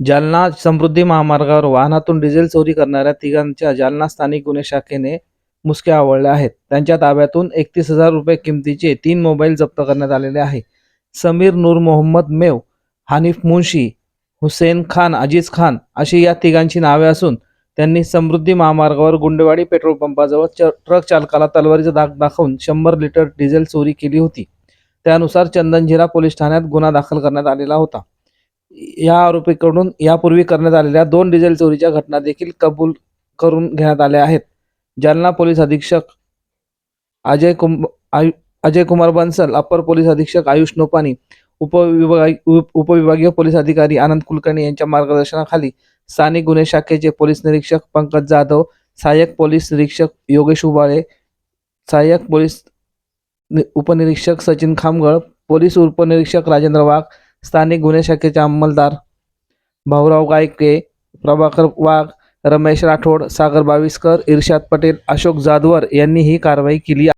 जालना समृद्धी महामार्गावर वाहनातून डिझेल चोरी करणाऱ्या तिघांच्या जालना स्थानिक गुन्हे शाखेने मुसक्या आवळल्या आहेत. त्यांच्या ताब्यातून एकतीस हजार रुपये किमतीचे तीन मोबाईल जप्त करण्यात आलेले आहे. समीर नूर मोहम्मद मेव हानिफ मुन्शी हुसेन खान अजीज खान अशी या तिघांची नावे असून त्यांनी समृद्धी महामार्गावर गुंडेवाडी पेट्रोल पंपाजवळ च ट्रक चालकाला तलवारीचा दाग दाखवून शंभर लिटर डिझेल चोरी केली होती. त्यानुसार चंदनझिरा पोलीस ठाण्यात गुन्हा दाखल करण्यात आलेला होता. या आरोपीकडून यापूर्वी करण्यात आलेल्या दोन डिझेल चोरीच्या घटना देखील कबूल करून घेण्यात आल्या आहेत. जालना पोलीस अधीक्षक अजय कुम आयु अजय कुमार बन्सल अप्पर पोलीस अधीक्षक आयुष नोपानी उपविभाग उप- उपविभागीय पोलीस अधिकारी आनंद कुलकर्णी यांच्या मार्गदर्शनाखाली स्थानिक गुन्हे शाखेचे पोलीस निरीक्षक पंकज जाधव सहाय्यक पोलीस निरीक्षक योगेश उबाळे सहाय्यक पोलीस उपनिरीक्षक सचिन खामगळ पोलीस उपनिरीक्षक राजेंद्र वाघ स्थानिक गुन्हे शाखेचे अंमलदार भाऊराव गायके प्रभाकर वाघ रमेश राठोड सागर बाविस्कर इर्शाद पटेल अशोक जाधवर यांनी ही कारवाई केली